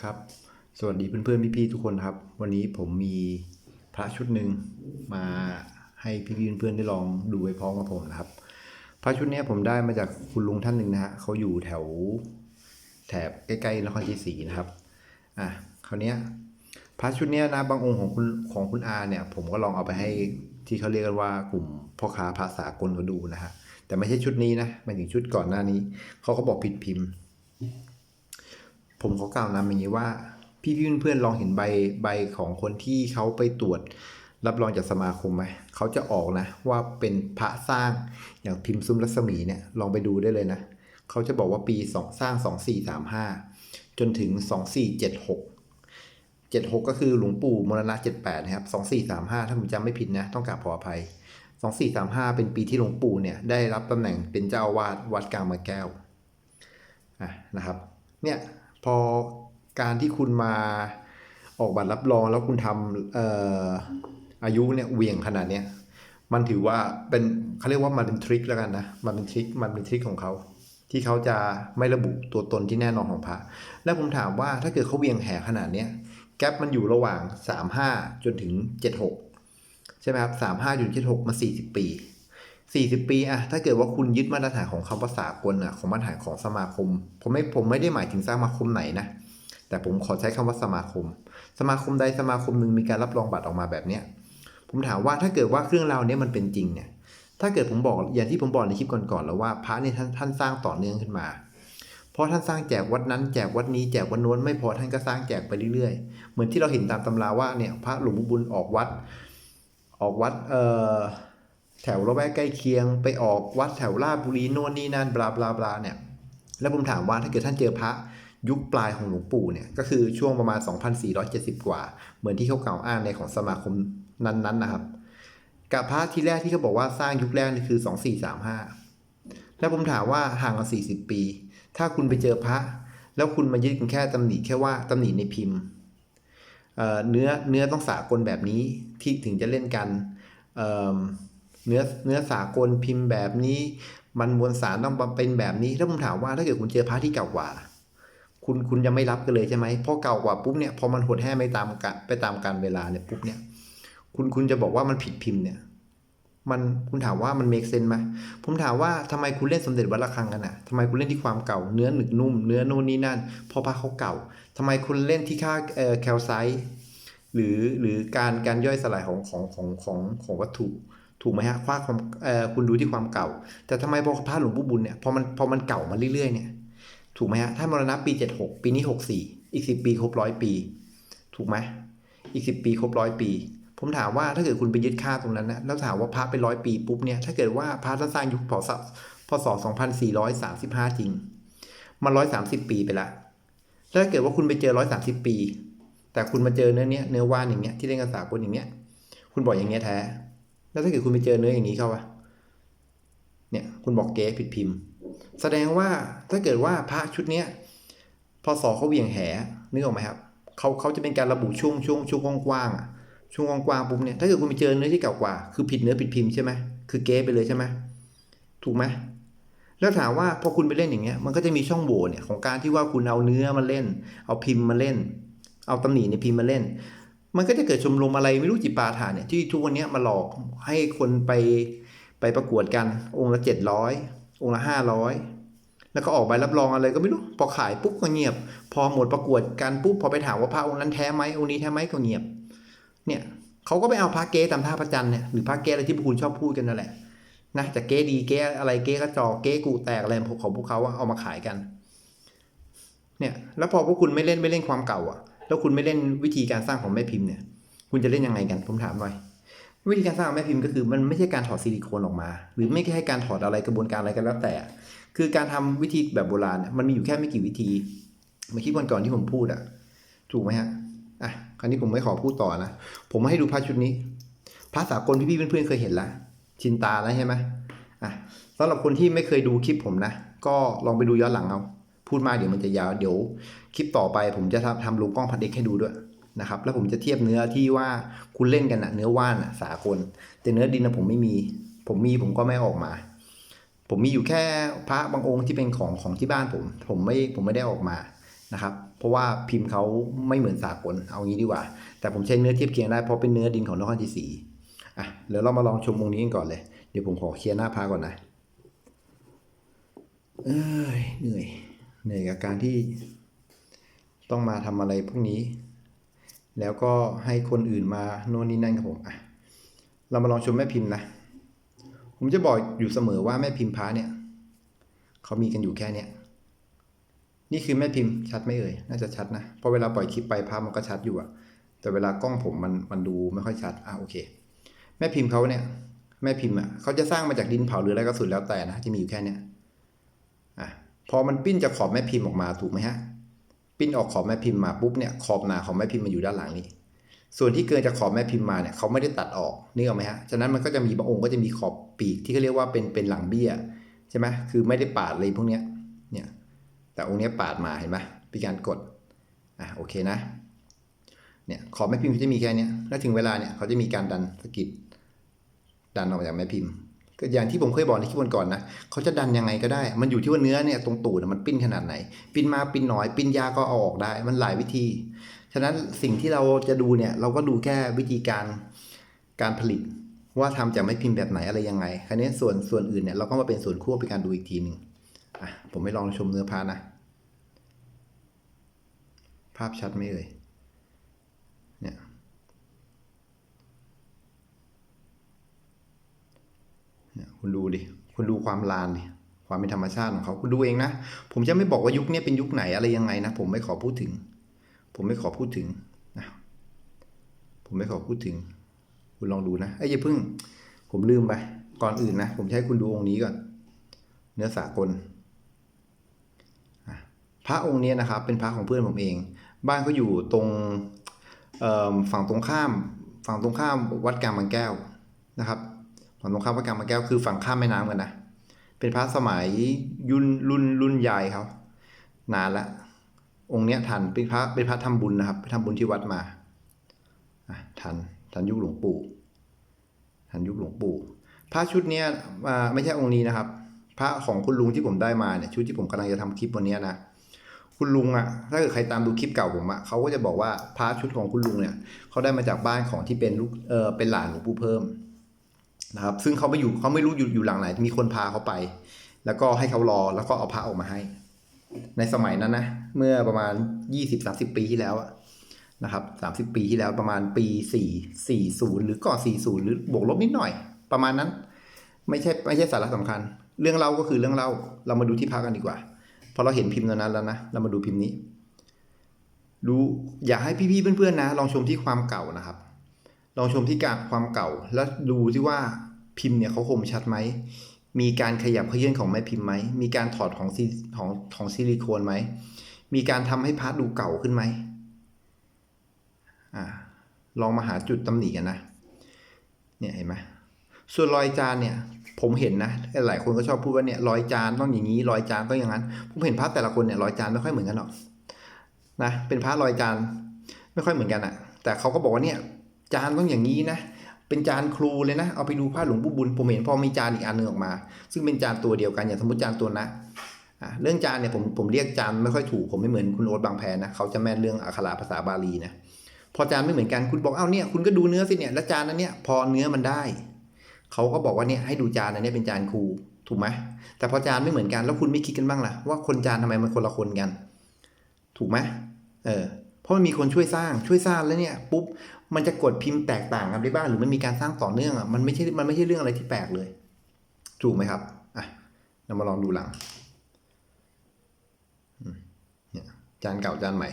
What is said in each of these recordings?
ครับ สวัสดีเพื่อนๆพี่ๆทุกคนครับ วันนี้ผมมีพระชุดหนึ่งมาให้พี่ๆเพื่อนๆได้ลองดูไปพร้อมกับผมนะครับ พระชุดนี้ผมได้มาจากคุณลุงท่านหนึ่งนะฮะเขาอยู่แถวแถบใกล้ๆนครชัยศรีนะครับอะคราวนี้พระชุดนี้นะบางองค์ของคุณของคุณอาเนี่ย ผมก็ลองเอาไปให้ที่เขาเรียกกันว่ากลุ่มพ่อค้าพระสากลเขาดูนะฮะแต่ไม่ใช่ชุดนี้นะหมายถึงชุดก่อนหน้านี้เขาก็บอกผิดพิมพ์ ผมขอกล่าวนำอย่างนี้ว่า พี่พี่เพื่อนๆลองเห็นใบใบของคนที่เขาไปตรวจรับรองจากสมาคมไหมเขาจะออกนะ ว่าเป็นพระสร้างอย่างพิมพ์ซุ้มรัศมีเนี่ยลองไปดูได้เลยนะ เขาจะบอกว่าปีสองสร้างสองสี่สามห้าจนถึงสองสี่เจ็ดหกเจ็ดหกก็คือหลวงปู่มรณะเจ็ดแปดนะครับสองสี่สามห้าถ้าผมจำไม่ผิดนะ ต้องกราบขออภัยสองสี่สามห้าเป็นปีที่หลวงปู่เนี่ยได้รับตำแหน่งเป็นเจ้าอาวาสวัดกลางมะแก้วอะนะครับ เนี่ย อการที่คุณมาออกบัตรรับรองแล้วคุณทำเอ่ออายุเนี่ยเวียงขนาดเนี้ยมันถือว่าเป็นเขาเรียกว่ามันเป็นทริคแล้วกันนะมันเป็นทริคมันเป็นทริคของเขาที่เขาจะไม่ระบุตัวตนที่แน่นอนของพระแล้วผมถามว่าถ้าเกิดเขาเวียงแห่ขนาดเนี้ยแกลบมันอยู่ระหว่าง 35 จนถึง 76 ใช่ไหมครับ 35จน76 มา 40 ปี 40 ปีอะถ้าเกิดว่าคุณยึดมาตรฐานของคำภาษากลอะของมาตรฐานของสมาคม ผมไม่ผมไม่ได้หมายถึงสมาคมไหนนะ แต่ผมขอใช้คำว่าสมาคม สมาคมใดสมาคมหนึ่งมีการรับรองบัตรออกมาแบบเนี้ยผมถามว่าถ้าเกิดว่าเครื่องราวเนี้ยมันเป็นจริงเนี่ย ถ้าเกิดผมบอกอย่างที่ผมบอกในคลิปก่อนๆแล้วว่าพระเนี่ยท่านท่านสร้างต่อเนื่องขึ้นมา เพราะท่านสร้างแจกวัดนั้นแจกวัดนี้แจกวัดโน้นไม่พอท่านก็สร้างแจกไปเรื่อยๆ เหมือนที่เราเห็นตามตำราว่าเนี่ยพระหลวงปู่บุญออกวัด ออกวัดเอ่อ แถวละแวกใกล้เคียงไปออกวัดแถวราชบุรีโน่นนี่นั่นบลาบลาบลาเนี่ยแล้วผมถามว่าถ้าเกิดท่านเจอพระยุคปลายของหลวงปู่เนี่ยก็คือช่วงประมาณ 2,470 กว่า เหมือนที่เขากล่าวอ้างในของสมาคมนั้นๆนะครับ กับพระที่แรกที่เขาบอกว่าสร้างยุคแรกนี่คือ 2435 แล้วผมถามว่าห่างกัน40 ปี ถ้าคุณไปเจอพระ แล้วคุณมายึดกันแค่ตำหนิแค่ว่าตำหนิในพิมพ์เอ่อเนื้อเนื้อต้องสากลแบบนี้ที่ถึงจะเล่นกัน เนื้อเนื้อสากลพิมพ์แบบนี้ มันมวลสารต้องเป็นแบบนี้ถ้าผมถามว่าถ้าเกิดคุณเจอพระที่เก่ากว่า คุณคุณจะไม่รับกันเลยใช่ไหมเพราะเก่ากว่าปุ๊บเนี่ยพอมันหดแห้งไปตามกะไปตามการเวลาเนี่ยปุ๊บเนี่ย คุณคุณจะบอกว่ามันผิดพิมพ์เนี่ย มันคุณถามว่ามันเมคเซนไหมผมถามว่าทำไมคุณเล่นสมเด็จวัดระฆังกันอะทำไมคุณเล่นที่ความเก่าเนื้อหนึกนุ่มเนื้อโน่นนี่นั่นเพอพระเขาเก่าทำไมคุณเล่นที่ค่าเอ่อแคลไซต์หรือหรือการการย่อยสลายของของของของของวัตถุ ถูกไหมฮะค่าความคุณดูที่ความเก่า แต่ทำไมพอพระหลวงปู่บุญเนี่ยพอมันพอมันเก่ามาเรื่อยๆเนี่ยถูกไหมฮะถ้ามรณะปี 76 ปีนี้ 64 อีก 10 ปีครบร้อยปี ถูกไหมอีก 10 ปีครบร้อยปี ผมถามว่าถ้าเกิดคุณไปยึดค่าตรงนั้นนะแล้วถามว่าพระเป็นร้อยปีปุ๊บเนี่ยถ้าเกิดว่าพระสร้างยุคพศพศ2435 จริง มัน 130 ปีไปละแล้วถ้าเกิดว่าคุณไปเจอ 130 ปี แต่คุณมาเจอเนื้อเนี้ยเนื้อว่านอย่างเงี้ยที่เล่นกันสากลอย่างเงี้ยคุณบอกอย่างเงี้ยแท้ แล้วถ้าเกิดคุณไปเจอเนื้ออย่างนี้เข้าอะเนี่ย คุณบอกเก๊ผิดพิมพ์ แสดงว่าถ้าเกิดว่าพระชุดเนี้ยพศเขาเวี่ยงแหนึกออกไหมครับเขาเขาจะเป็นการระบุช่วงช่วงช่วงกว้างๆอะช่วงกว้างๆปุ๊บเนี่ยถ้าเกิดคุณไปเจอเนื้อที่เก่ากว่าคือผิดเนื้อผิดพิมพ์ใช่ไหมคือเก๊ไปเลยใช่ไหมถูกไหมแล้วถามว่าพอคุณไปเล่นอย่างเงี้ยมันก็จะมีช่องโหว่เนี่ยของการที่ว่าคุณเอาเนื้อมาเล่น เอาพิมพ์มาเล่น เอาตำหนิในพิมพ์มาเล่น มันก็จะเกิดชมรมอะไรไม่รู้จิปาถาเนี่ยที่ทุกวันนี้มาหลอกให้คนไปไปประกวดกัน องค์ละเจ็ดร้อยองค์ละห้าร้อยแล้วก็ออกใบรับรองอะไรก็ไม่รู้ พอขายปุ๊บก็เงียบ พอหมดประกวดกันปุ๊บพอไปถามว่าพระองค์นั้นแท้ไหมองค์นี้แท้ไหมก็เงียบ เนี่ยเขาก็ไปเอาพระเก๊ตามท่าพระจันทร์เนี่ยหรือพระเก๊อะไรที่พวกคุณชอบพูดกันนั่นแหละนะแต่เก๊ดีเก๊อะไรเก๊กระจอกเก๊กูแตกอะไรของพวกเขาอะเอามาขายกัน เนี่ย แล้วพอพวกคุณไม่เล่นไม่เล่นความเก่าอะ แล้วคุณไม่เล่นวิธีการสร้างของแม่พิมพ์เนี่ย คุณจะเล่นยังไงกันผมถามหน่อย วิธีการสร้างของแม่พิมพ์ก็คือมันไม่ใช่การถอดซิลิโคนออกมา หรือไม่ใช่การถอดอะไรกระบวนการอะไรก็แล้วแต่ คือการทำวิธีแบบโบราณมันมีอยู่แค่ไม่กี่วิธีเมื่อกี้วันก่อนที่ผมพูดอะถูกไหมฮะอะคราวนี้ผมไม่ขอพูดต่อนะผมมาให้ดูพระชุดนี้พระสากลพี่ๆเพื่อนๆเคยเห็นละชินตาแล้วใช่ไหมอะสำหรับคนที่ไม่เคยดูคลิปผมนะก็ลองไปดูย้อนหลังเอา พูดมากเดี๋ยวมันจะยาวเดี๋ยวคลิปต่อไปผมจะทำทำรูปกล้องพันเอ็กให้ดูด้วยนะครับแล้วผมจะเทียบเนื้อที่ว่าคุณเล่นกันอะเนื้อว่านอะสากลแต่เนื้อดินนะผมไม่มี ผมมีผมก็ไม่ออกมา ผมมีอยู่แค่พระบางองค์ที่เป็นของของที่บ้านผม ผมไม่ผมไม่ได้ออกมานะครับ เพราะว่าพิมพ์เขาไม่เหมือนสากลเอางี้ดีกว่า แต่ผมใช้เนื้อเทียบเคียงได้เพราะเป็นเนื้อดินของนครชัยศรีอะเดี๋ยวเรามาลองชมองนี้กันก่อนเลย เดี๋ยวผมขอเคลียร์หน้าพระก่อนนะเอ้ยเหนื่อย เหนื่อยกับการที่ต้องมาทำอะไรพวกนี้ แล้วก็ให้คนอื่นมาโน่นนี่นั่นกับผมอะเรามาลองชมแม่พิมพ์นะ ผมจะบอกอยู่เสมอว่าแม่พิมพ์พระเนี่ยเขามีกันอยู่แค่เนี้ยนี่คือแม่พิมพ์ชัดไหมเอ่ย น่าจะชัดนะ เพราะเวลาปล่อยคลิปไปภาพมันก็ชัดอยู่อะแต่เวลากล้องผมมันมันดูไม่ค่อยชัด อะโอเค แม่พิมพ์เขาเนี่ย แม่พิมพ์อะเขาจะสร้างมาจากดินเผาหรืออะไรก็สุดแล้วแต่นะ จะมีอยู่แค่เนี้ย พอมันปิ้นจากขอบแม่พิมพ์ออกมาถูกไหมฮะ ปิ้นออกขอบแม่พิมพ์มาปุ๊บเนี่ยขอบหนาของแม่พิมพ์มาอยู่ด้านหลังนี้ ส่วนที่เกินจากขอบแม่พิมพ์มาเนี่ยเขาไม่ได้ตัดออกนึกออกไหมฮะ ฉะนั้นมันก็จะมีบางองค์ก็จะมีขอบปีกที่เขาเรียกว่าเป็นเป็นหลังเบี้ยใช่ไหมคือไม่ได้ปาดเลยพวกเนี้ย เนี่ย แต่องค์เนี้ยปาดมาเห็นไหมเป็นการกด อะโอเคนะ เนี่ยขอบแม่พิมพ์เขาจะมีแค่นี้แล้วถึงเวลาเนี่ยเขาจะมีการดันสกิดดันออกมาจากแม่พิมพ์ ก็อย่างที่ผมเคยบอกในคลิปนก่อนนะเขาจะดันยังไงก็ได้ มันอยู่ที่ว่าเนื้อเนี่ยตรงตูดมันปิ้นขนาดไหน ปิ้นมาปิ้นน้อย ปิ้นยาก็เอาออกได้ มันหลายวิธี ฉะนั้นสิ่งที่เราจะดูเนี่ยเราก็ดูแค่วิธีการการผลิต ว่าทำจากไม้พิมพ์แบบไหนอะไรยังไงคราวนี้ส่วนส่วนอื่นเนี่ยเราก็มาเป็นส่วนควบเป็นการดูอีกทีหนึ่งอะผมไม่ลองชมเนื้อพานะ ภาพชัดไหมเอ่ย เนี่ย คุณดูดิคุณดูความลานดิความเป็นธรรมชาติของเขาคุณดูเองนะผมจะไม่บอกว่ายุคนี้เป็นยุคไหนอะไรยังไงนะผมไม่ขอพูดถึง ผมไม่ขอพูดถึงนะผมไม่ขอพูดถึง คุณลองดูนะไอ้ยอย่าเพิ่ง ผมลืมไป ก่อนอื่นนะผมให้คุณดูองค์นี้ก่อน เนื้อสากลพระองค์นี้นะครับ เป็นพระของเพื่อนผมเอง บ้านเขาอยู่ตรงฝั่งตรงข้าม ฝั่งตรงข้ามวัดกลางบางแก้วนะครับ ฝั่งตรงข้ามวัดกลางบางแก้วคือฝั่งข้ามแม่น้ำกันนะเป็นพระสมัยยุนรุ่นรุ่นยายเขานานละ องค์เนี้ยทันเป็นพระเป็นพระทำบุญนะครับ ไปทำบุญที่วัดมาอะทันทันยุคหลวงปู่ทันยุคหลวงปู่พระชุดเนี้ยไม่ใช่องค์นี้นะครับ พระของคุณลุงที่ผมได้มาเนี่ยชุดที่ผมกำลังจะทำคลิปวันนี้นะคุณลุงอะถ้าเกิดใครตามดูคลิปเก่าผมอะ่ะเขาก็จะบอกว่าพระชุดของคุณลุงเนี่ยเขาได้มาจากบ้านของที่เป็นลูกเออเป็นหลานหลวงปู่เพิ่ม นะครับ ซึ่งเขาไม่อยู่เขาไม่รู้อยู่อยู่หลังไหนมีคนพาเขาไป แล้วก็ให้เขารอแล้วก็เอาพระออกมาให้ ในสมัยนั้นนะเมื่อประมาณยี่สิบสาสิบปีที่แล้วนะครับสามสิบปีที่แล้วประมาณปีสี่สี่ศูนย์หรือก่อนสี่ศูนย์หรือบวกลบนิดหน่อย ประมาณนั้น ไม่ใช่ไม่ใช่สาระสำคัญ เรื่องเล่าก็คือเรื่องเล่าเรามาดูที่พระกันดีกว่าพอเราเห็นพิมพ์ตอนนั้นแล้วนะเรามาดูพิมพ์นี้ดูอยากให้พี่ๆเพื่อนๆนะ ลองชมที่ความเก่านะครับ ลองชมที่การความเก่า แล้วดูที่ว่าพิมพ์เนี่ยเขาคมชัดไหม มีการขยับเขยื่อนของไม้พิมพ์ไหม มีการถอดของซิของของซิลิโคนไหม มีการทำให้พาร์ทดูเก่าขึ้นไหมอ่าลองมาหาจุดตำหนิกันนะ เนี่ยเห็นไหมส่วนรอยจานเนี่ย ผมเห็นนะ หลายคนก็ชอบพูดว่าเนี่ยรอยจานต้องอย่างนี้รอยจานต้องอย่างนั้น ผมเห็นพระแต่ละคนเนี่ยรอยจานไม่ค่อยเหมือนกันหรอกนะ เป็นพระรอยจานไม่ค่อยเหมือนกันอะแต่เขาก็บอกว่าเนี่ย จานต้องอย่างนี้นะเป็นจานครูเลยนะเอาไปดูพระหลวงปู่บุญผมเห็นพอมีจานอีกอันหนึ่งออกมา ซึ่งเป็นจานตัวเดียวกันอย่างสมมติจานตัวนะเรื่องจานเนี่ยผมผมเรียกจานไม่ค่อยถูกผมไม่เหมือนคุณโอ๊ตบางแพนนะเขาจะแม่นเรื่องอักขระภาษาบาลีนะพอจานไม่เหมือนกันคุณบอกเอ้าเนี่ยคุณก็ดูเนื้อสิเนี่ยแล้วจานนั้นเนี่ยพอเนื้อมันได้เขาก็บอกว่าเนี่ยให้ดูจานอันนี้เป็นจานครูถูกไหมแต่พอจานไม่เหมือนกันแล้วคุณไม่คิดกันบ้างล่ะว่าคนจานทำไมมันคนละคนกัน ถูกไหมเออ เพราะมันมีคนช่วยสร้างช่วยสร้างแล้วเนี่ยปุ๊บมันจะกดพิมพ์แตกต่างกันได้บ้างหรือมันมีการสร้างต่อเนื่องอะมันไม่ใช่มันไม่ใช่เรื่องอะไรที่แปลกเลย ถูกไหมครับอะเรามาลองดูหลังเนี่ยจานเก่าจานใหม่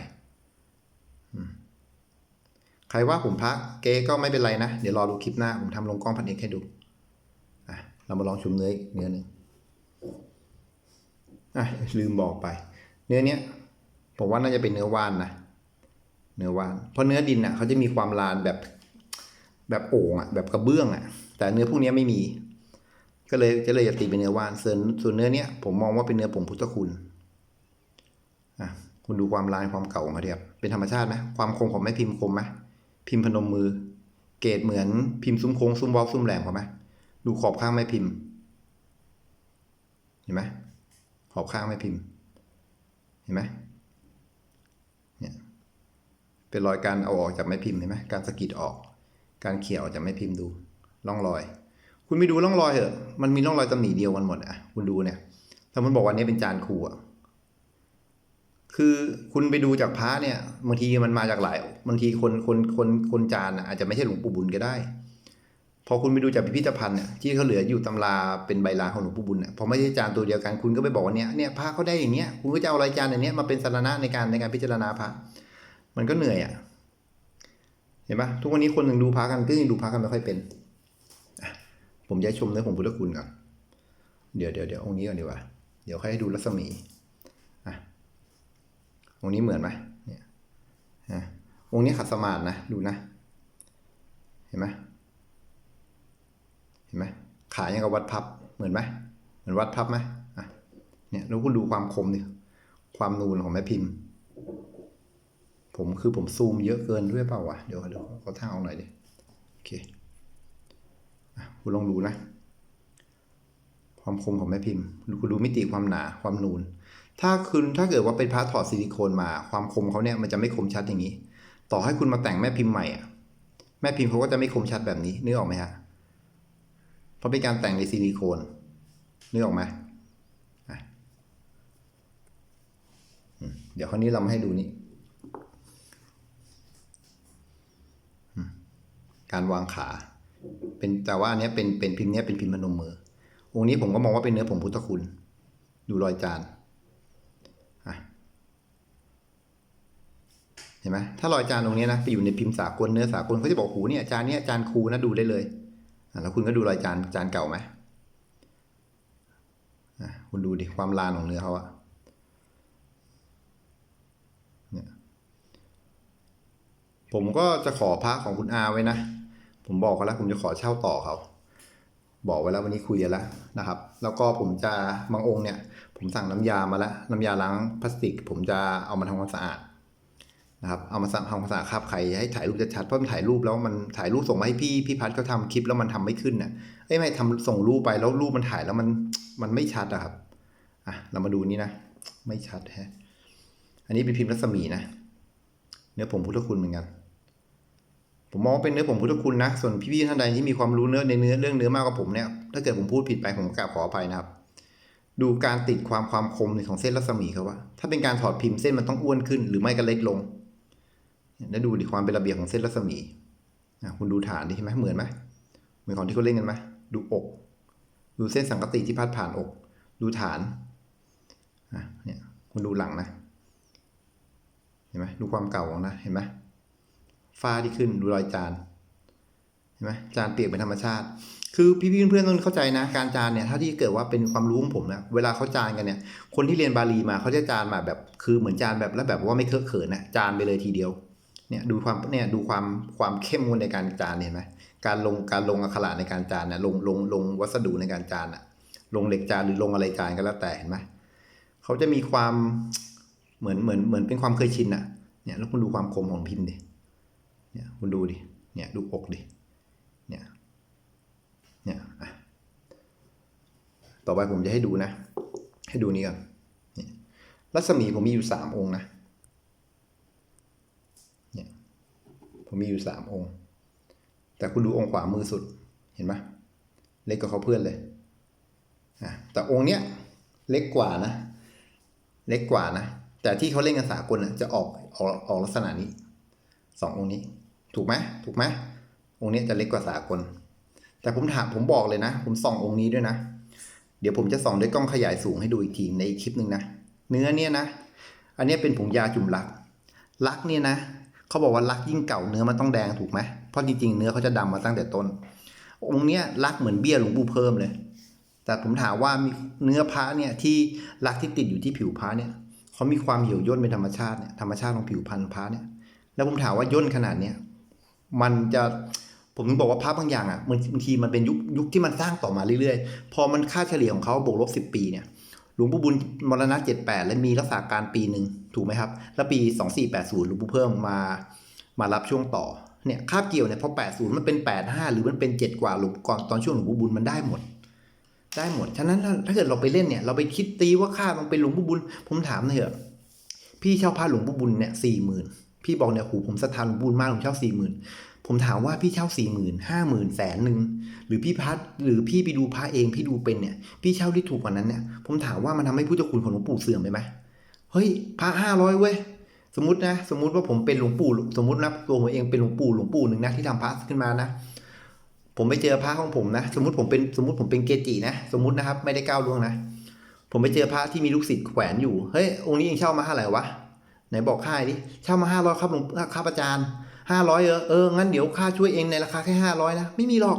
ใครว่าผมพักเก๊ก็ไม่เป็นไรนะ เดี๋ยวรอดูคลิปหน้า ผมทำลงกล้องพันเอกให้ดูอะเรามาลองชุมเนื้ออีกเนื้อหนึ่งอะลืมบอกไป เนื้อเนี้ยผมว่าน่าจะเป็นเนื้อว่านนะ เนื้อว่านเพราะเนื้อดินอะเขาจะมีความลานแบบแบบโอ่งอะแบบกระเบื้องอะ แต่เนื้อพวกนี้ไม่มี ก็เลยก็เลยจะตีเป็นเนื้อว่านส่วนส่วนเนื้อเนี้ยผมมองว่าเป็นเนื้อผงพุทธคุณอะคุณดูความลานความเก่าของเขาดิครับเป็นธรรมชาติไหมความคมของแม่พิมพ์คมไหมพิมพ์พนมมือ เกรดเหมือนพิมพ์ซุ้มโค้งซุ้มวอลซุ้มแหลมเขาไหมดูขอบข้างแม่พิมพ์ เห็นไหมขอบข้างแม่พิมพ์ เห็นไหม เป็นรอยการเอาออกจากไม้พิมพ์เห็นไหมการสะกิดออก การเขี่ยออกจากไม้พิมพ์ดูร่องรอย คุณไปดูร่องรอยเถอะ มันมีร่องรอยตำหนิเดียวกันหมดอะคุณดูเนี่ยถ้ามันบอกว่าอันนี้เป็นจานครูอะคือคุณไปดูจากพระเนี่ยบางทีมันมาจากหลายบางทีคนคนคนคนจานอาจจะไม่ใช่หลวงปู่บุญก็ได้ พอคุณไปดูจากพิพิธภัณฑ์เนี่ยที่เขาเหลืออยู่ตำราเป็นใบลาของหลวงปู่บุญเนี่ยพอไม่ใช่จานตัวเดียวกันคุณก็ไปบอกว่าเนี่ยเนี่ยพระเขาได้อย่างเงี้ยคุณก็จะเอารายจานอันเนี้ยมาเป็นสารณะในการในการพิจารณาพระ มันก็เหนื่อยอะ เห็นปะทุกวันนี้คนหนึ่งดูพระกันก็ยังดูพระกันไม่ค่อยเป็นอะผมจะให้ชมเนื้อของพุทธคุณก่อนเดี๋ยวเดี๋ยวเดี๋ยวองค์นี้ก่อนดีกว่า เดี๋ยวค่อยให้ดูรัศมีอะองค์นี้เหมือนไหมเนี่ยอะองค์นี้ขัดสมาธินะดูนะ เห็นไหมเห็นไหมขายังกับวัดพับเหมือนไหมเหมือนวัดพับไหมอะเนี่ยแล้วคุณดูความคมดิความนูนของแม่พิมพ์ ผมคือผมซูมเยอะเกินด้วยเปล่าวะเดี๋ยวเดี๋ยวเขาท่าเอาหน่อยดิโอเคคุณลองดูนะ ความคมของแม่พิมพ์ คุณดูมิติความหนาความนูน ถ้าคุณถ้าเกิดว่าเป็นพระถอดซิลิโคนมา ความคมเขาเนี่ยมันจะไม่คมชัดอย่างนี้ ต่อให้คุณมาแต่งแม่พิมพ์ใหม่อะแม่พิมพ์เขาก็จะไม่คมชัดแบบนี้นึกออกไหมฮะเพราะเป็นการแต่งในซิลิโคนนึกออกไหมอะอืมเดี๋ยวคราวนี้เรามาให้ดูนี่อืม การวางขา เป็นแต่ว่าอันนี้เป็นเป็นพิมพ์เนี้ยเป็นพิมพ์พนมมือ องค์นี้ผมก็มองว่าเป็นเนื้อผงพุทธคุณ ดูรอยจานเห็นไหมถ้ารอยจานตรงนี้นะไปอยู่ในพิมพ์สากลเนื้อสากลเขาจะบอกหูเนี่ยจานเนี้ยจานครูนะดูได้เลยแล้วคุณก็ดูรอยจานจานเก่าไหมอะคุณดูดิความลานของเนื้อเขาอะผมก็จะขอพระของคุณอาไว้นะ ผมบอกเขาแล้วผมจะขอเช่าต่อเขา บอกไว้แล้ววันนี้คุยกันแล้วนะครับ แล้วก็ผมจะบางองค์เนี่ย ผมสั่งน้ำยามาแล้วน้ำยาล้างพลาสติก ผมจะเอามาทำความสะอาดนะครับ เอามาทำความสะอาดคราบไข่ให้ถ่ายรูปชัดเพราะมันถ่ายรูปแล้วมันถ่ายรูปส่งมาให้พี่พี่พัดเขาทำคลิปแล้วมันทำไม่ขึ้นน่ะเอ้ยไม่ทำส่งรูปไปแล้วรูปมันถ่ายแล้วมันมันไม่ชัดอะครับอะเรามาดูนี่นะ ไม่ชัดฮะอันนี้เป็นพิมพ์รัศมีนะ เนื้อผมพุทธคุณเหมือนกัน ผมมองว่าเป็นเนื้อผมพุทธคุณนะ ส่วนพี่ๆท่านใดที่มีความรู้เนื้อในเนื้อเรื่องเนื้อมากกว่าผมเนี่ย ถ้าเกิดผมพูดผิดไปผมกราบขออภัยนะครับ ดูการติดความความคมของเส้นรัศมีเขาว่า ถ้าเป็นการถอดพิมพ์เส้นมันต้องอ้วนขึ้น หรือไม่ก็เล็กลง แล้วดูดิความเป็นระเบียบของเส้นรัศมีอะคุณดูฐานดิใช่ไหมเหมือนไหมเหมือนของที่เขาเล่นกันไหมดูอก ดูเส้นสังกติที่พัดผ่านอก ดูฐานอะเนี่ยคุณดูหลังนะ เห็นไหมดูความเก่าของนะ เห็นไหม ฝ้าที่ขึ้นดูรอยจานเห็นไหมจานเปียกเป็นธรรมชาติ คือพี่ๆเพื่อนๆต้องเข้าใจนะ การจานเนี่ยถ้าที่เกิดว่าเป็นความรู้ของผมนะเวลาเขาจานกันเนี่ย คนที่เรียนบาลีมาเขาจะจานมาแบบ คือเหมือนจานแบบแล้วแบบว่าไม่เคอะเขินนะจานไปเลยทีเดียวเนี่ยดูความเนี่ยดูความความเข้มงวดในการจานเห็นไหมการลงการลงอักขระในการจานเนี่ยลงลงลงวัสดุในการจานอะลงเหล็กจานหรือลงอะไรจานก็แล้วแต่เห็นไหมเขาจะมีความเหมือนเหมือนเหมือนเป็นความเคยชินอะเนี่ยแล้วคุณดูความคมของพิมพ์ดิ เนี่ยคุณดูดิ เนี่ยดูอกดิ เนี่ย เนี่ยอะต่อไปผมจะให้ดูนะ ให้ดูนี้ก่อนเนี่ยรัศมีผมมีอยู่สามองค์นะผมมีอยู่สามองค์ แต่คุณดูองค์ขวามือสุด เห็นไหมเล็กกว่าเขาเพื่อนเลยอะแต่องค์เนี้ยเล็กกว่านะ เล็กกว่านะ แต่ที่เขาเล่นกันสากลนะจะออกออกออกลักษณะนี้สององค์นี้ ถูกไหมถูกไหมองค์นี้จะเล็กกว่าสากล แต่ผมถามผมบอกเลยนะ ผมส่ององค์นี้ด้วยนะ เดี๋ยวผมจะส่องด้วยกล้องขยายสูงให้ดูอีกทีในอีกคลิปหนึ่งนะ เนื้อเนี่ยนะ อันนี้เป็นผงยาจุ่มลัก ลักเนี่ยนะเขาบอกว่าลักยิ่งเก่าเนื้อมันต้องแดงถูกไหมเพราะจริงๆเนื้อเขาจะดำมาตั้งแต่ต้น องค์เนี้ยลักเหมือนเบี้ยหลวงปู่เพิ่มเลย แต่ผมถามว่ามีเนื้อพระเนี่ยที่ลักที่ติดอยู่ที่ผิวพระเนี่ยเขามีความเหี่ยวย่นเป็นธรรมชาติเนี่ยธรรมชาติของผิวพันธุ์พระเนี่ยแล้วผมถามว่าย่นขนาดเนี้ย มันจะผมถึงบอกว่าพระบางอย่างอะบางทีมันเป็นยุคยุคที่มันสร้างต่อมาเรื่อยๆ พอมันค่าเฉลี่ยของเขาบวกลบสิบปีเนี่ยหลวงปู่บุญมรณะเจ็ดแปดและมีรักษาการปีหนึ่งถูกไหมครับ แล้วปีสองสี่แปดศูนย์หลวงปู่เพิ่มมามารับช่วงต่อเนี่ยคาบเกี่ยวเนี่ยพอแปดศูนย์มันเป็นแปดห้าหรือมันเป็นเจ็ดกว่าหลวงก่อนตอนช่วงหลวงปู่บุญมันได้หมด ได้หมดฉะนั้นถ้าถ้าเกิดเราไปเล่นเนี่ยเราไปคิดตีว่าค่ามันเป็นหลวงปู่บุญผมถามหน่อยเถอะพี่เช่าพระหลวงปู่บุญเนี่ยสี่หมื่น พี่บอกเนี่ยหูผมศรัทธาหลวงปู่มากผมเช่าสี่หมื่นผมถามว่าพี่เช่าสี่หมื่นห้าหมื่นแสนหนึ่งหรือพี่พัดหรือพี่ไปดูพระเองพี่ดูเป็นเนี่ย พี่เช่าที่ถูกกว่านั้นเนี่ย ผมถามว่ามันทำให้พุทธคุณของหลวงปู่เสื่อมไปไหมเฮ้ยพระห้าร้อยเว้ยสมมตินะ สมมติว่าผมเป็นหลวงปู่สมมตินะตัวผมเองเป็นหลวงปู่หลวงปู่หนึ่งนะที่ทำพระขึ้นมานะผมไปเจอพระของผมนะ สมมติผมเป็นสมมติผมเป็นเกจินะ สมมตินะครับ ไม่ได้ก้าวล่วงนะ ผมไปเจอพระที่มีลูกศิษย์แขวนอยู่เฮ้ยองค์นี้เองเช่ามาเท่าไหร่วะ ไหนบอกค่าดิเช่ามาห้าร้อยครับหลวงครับอาจารย์ห้าร้อยเออเอองั้นเดี๋ยวค่าช่วยเองในราคาแค่ห้าร้อยนะไม่มีหรอก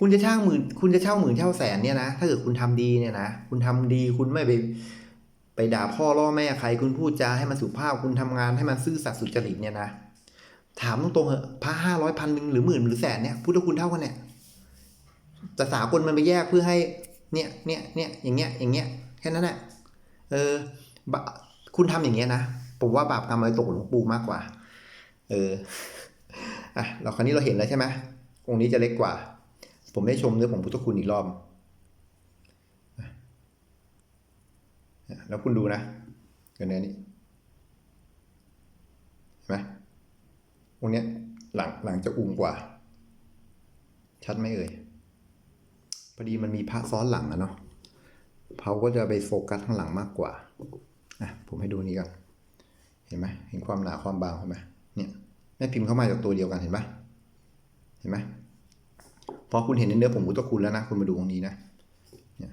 คุณจะเช่าหมื่น คุณจะเช่าหมื่นเช่าแสนเนี่ยนะถ้าเกิดคุณทำดีเนี่ยนะคุณทำดีคุณไม่ไปไปด่าพ่อล่อแม่ใคร คุณพูดจาให้มันสุภาพคุณทำงานให้มันซื่อสัตย์สุจริตเนี่ยนะถามตรงๆเหอะพระห้าร้อยพันหนึ่งหรือหมื่นหรือแสนเนี่ยพุทธคุณเท่ากันเนี่ยแต่สากลมันไปแยกเพื่อให้เนี่ยเนี่ยเนี่ยอย่างเงี้ยอย่างเงี้ยแค่นั้นแหละเออบะ คุณทำอย่างเงี้ยนะ ผมว่าบาปกรรมอะไรตกหลวงปู่มากกว่า เออ อะ เราคราวนี้เราเห็นแล้วใช่ไหมองค์นี้จะเล็กกว่า ผมได้ชมเนื้อของพุทธคุณอีกรอบ แล้วคุณดูนะกับเนื้อนี้เห็นไหมองค์เนี้ยหลังหลังจะอุ้มกว่า ชัดไหมเอ่ย พอดีมันมีพระซ้อนหลังอะเนาะเขาก็จะไปโฟกัสข้างหลังมากกว่า ผมให้ดูนี้ก่อนเห็นไหมเห็นความหนาความบางเห็นไหมเนี่ยแม่พิมพ์เข้ามาจากตัวเดียวกันเห็นไหมเห็นไหมพอคุณเห็นในเนื้อผมพุทธคุณแล้วนะ คุณมาดูตรงนี้นะเนี่ย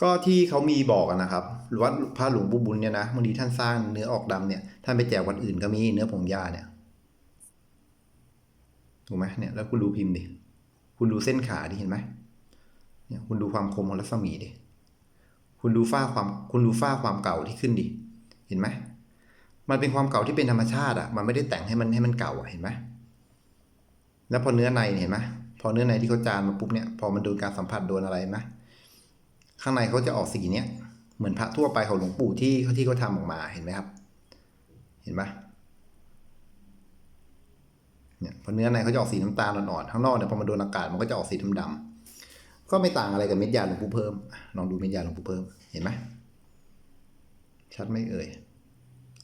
ก็ที่เขามีบอกนะครับวัดพระหลวงปู่บุญเนี่ยนะบางทีท่านสร้างเนื้อออกดำเนี่ยท่านไปแจกวันอื่นก็มีเนื้อผงยาเนี่ยถูกไหมเนี่ยแล้วคุณดูพิมพ์ดิคุณดูเส้นขาดิเห็นไหมเนี่ยคุณดูความคมของรัศมีดิ คุณดูฝ้าความคุณดูฝ้าความเก่าที่ขึ้นดิเห็นไหมมันเป็นความเก่าที่เป็นธรรมชาติอะมันไม่ได้แต่งให้มันให้มันเก่าอะเห็นไหมแล้วพอเนื้อในเนี่ยเห็นไหมพอเนื้อในที่เขาจานมาปุ๊บเนี่ยพอมันโดนการสัมผัสโดนอะไรไหมข้างในเขาจะออกสีเนี้ยเหมือนพระทั่วไปของหลวงปู่ที่ที่เขาทำออกมาเห็นไหมครับ เห็นไหมเนี่ยพอเนื้อในเขาจะออกสีน้ำตาลอ่อนๆข้างนอกเนี่ยพอมาโดนอากาศมันก็จะออกสีดำๆ ก็ไม่ต่างอะไรกับเม็ดยาหลวงปู่เพิ่ม ลองดูเม็ดยาหลวงปู่เพิ่ม เห็นไหมชัดไหมเอ่ย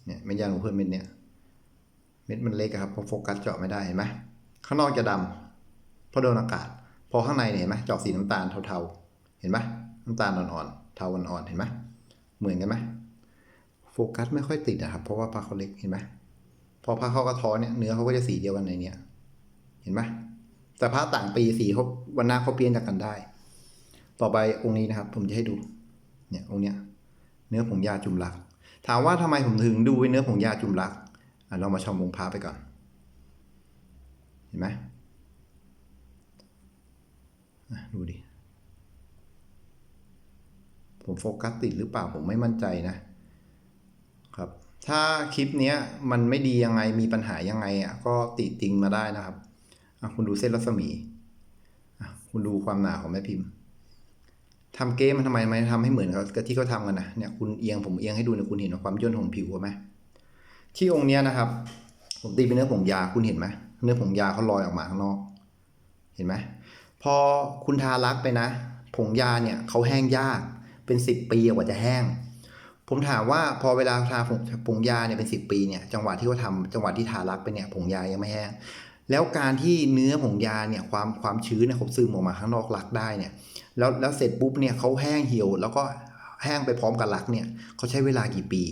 เนี่ยเม็ดยาหลวงปู่เพิ่มเม็ดเนี่ยเม็ดมันเล็กครับพราะโฟกัสเจาะไม่ได้เห็นไหมข้างนอกจะดำเพราะโดนอากาศ พอข้างในเนี่ยเห็นไหมเจาะสีน้ำตาลเทาๆ เห็นไหมน้ำตาลอ่อนๆ เทาอ่อนๆ เห็นไหมเหมือนกันไหมโฟกัสไม่ค่อยติดนะครับ เพราะว่าปลาเขาเล็กเห็นไหมพอพระเขากระท้อนเนี่ยเนื้อเขาก็จะสีเดียวกันในเนี้ยเห็นไหมแต่พระต่างปีสีเขาวันหน้าเขาเปลี่ยนจากกันได้ ต่อไปองค์นี้นะครับ ผมจะให้ดูเนี่ยองค์เนี้ยเนื้อผงยาจุมลัก ถามว่าทำไมผมถึงดูเนื้อผงยาจุมลักเรามาชมองค์พระไปก่อน เห็นไหมดูดิผมโฟกัสติดหรือเปล่าผมไม่มั่นใจนะครับ ถ้าคลิปเนี้ยมันไม่ดียังไงมีปัญหายังไงอะก็ติติงมาได้นะครับคุณดูเส้นรัศมีคุณดูความหนาของแม่พิมพ์ ทำเกมมันทำไมไมทำให้เหมือนกับที่เขาทำกันนะเนี่ยคุณเอียงผมเอียงให้ดูเนี่ยคุณเห็นความย่นของผิวไหมที่องค์เนี้ยนะครับ ผมตีเป็นเนื้อผงยาคุณเห็นไหมเนื้อผงยาเขาลอยออกมาข้างนอก เห็นไหมพอคุณทารักไปนะ ผงยาเนี่ยเขาแห้งยากเป็นสิบปีกว่าจะแห้ง ผมถามว่าพอเวลาทาผงผงยาเนี่ยเป็นสิบปีเนี่ยจังหวะที่เขาทำจังหวะที่ทารักไปเนี่ยผงยายังไม่แห้งแล้วการที่เนื้อผงยาเนี่ยความความชื้นเนี่ยเขาซึมออกมาข้างนอกรักได้เนี่ย แล้วแล้วเสร็จปุ๊บเนี่ยเขาแห้งเหี่ยว แล้วก็แห้งไปพร้อมกับรักเนี่ยเขาใช้เวลากี่ปี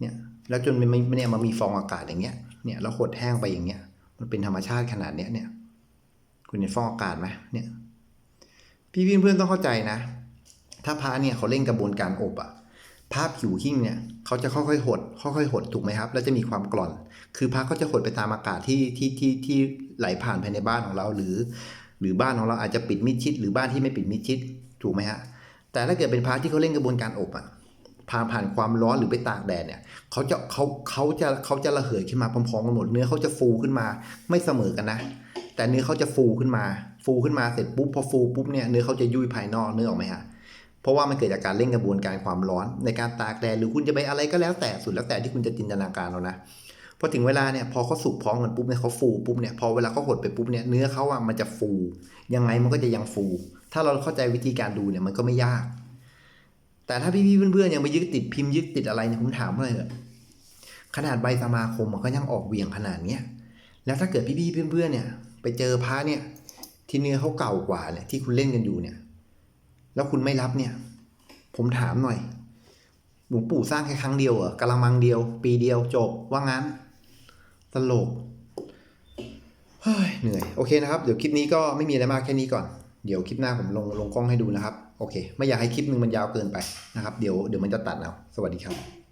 เนี่ย แล้วจนมันมเนี่ยมันมีฟองอากาศอย่างเงี้ย เนี่ยแล้วหดแห้งไปอย่างเงี้ย มันเป็นธรรมชาติขนาดเนี้ยเนี่ย คุณเห็นฟองอากาศไหมเนี่ย พี่พี่เพื่อนต้องเข้าใจนะ ถ้าพระเนี่ยเขาเร่งกระบวนการอบอะภาพผิวหิ้งเนี่ยเขาจะค่อยๆหด ค่อยๆหดถูกไหมครับ แล้วจะมีความกร่อน คือพระก็จะหดไปตามอากาศที่ที่ที่ที่ไหลผ่านภายในบ้านของเราหรือ หรือบ้านของเราอาจจะปิดมิดชิด หรือบ้านที่ไม่ปิดมิดชิดถูกไหมฮะแต่ถ้าเกิดเป็นพระที่เขาเร่งกระบวนการอบอะผ่านผ่านความร้อนหรือไปตากแดดเนี่ยเขาจะเขาเขาจะเขาจะระเหยขึ้นมาพร้อมๆกันหมดเนื้อเขาจะฟูขึ้นมาไม่เสมอกันนะ แต่เนื้อเขาจะฟูขึ้นมา ฟูขึ้นมาเสร็จปุ๊บพอฟูปุ๊บเนี่ยเนื้อเขาจะยุ่ยภายนอกเนื้อออกไหมฮะเพราะว่ามันเกิดจากการเร่งกระบวนการความร้อน ในการตากแดดหรือคุณจะไปอะไรก็แล้วแต่สุดแล้วแต่ที่คุณจะจินตนาการเอานะ พอถึงเวลาเนี่ยพอเขาสุกพร้อมกันปุ๊บเนี่ยเขาฟูปุ๊บเนี่ยพอเวลาเขาหดไปปุ๊บเนี่ยเนื้อเขาอะมันจะฟูยังไงมันก็จะยังฟู ถ้าเราเข้าใจวิธีการดูเนี่ยมันก็ไม่ยาก แต่ถ้าพี่ๆเพื่อนๆยังไปยึดติดพิมพ์ยึดติดอะไรเนี่ยผมถามเลยเถอะขนาดใบสมาคมอะก็ยังออกเวียงขนาดเนี้ยแล้วถ้าเกิดพี่ๆเพื่อนๆเนี่ย ไปเจอพระเนี่ย ที่เนื้อเขาเก่ากว่าเนี่ยที่คุณเล่นกันอยู่เนี่ย แล้วคุณไม่รับเนี่ย ผมถามหน่อยหลวงปู่สร้างแค่ครั้งเดียวเหรอกะละมังเดียว ปีเดียวจบว่างั้น ตลกเฮ้ยเหนื่อย โอเคนะครับ เดี๋ยวคลิปนี้ก็ไม่มีอะไรมากแค่นี้ก่อน เดี๋ยวคลิปหน้าผมลงลงกล้องให้ดูนะครับ โอเค ไม่อยากให้คลิปหนึ่งมันยาวเกินไปนะครับ เดี๋ยวเดี๋ยวมันจะตัดเอา สวัสดีครับ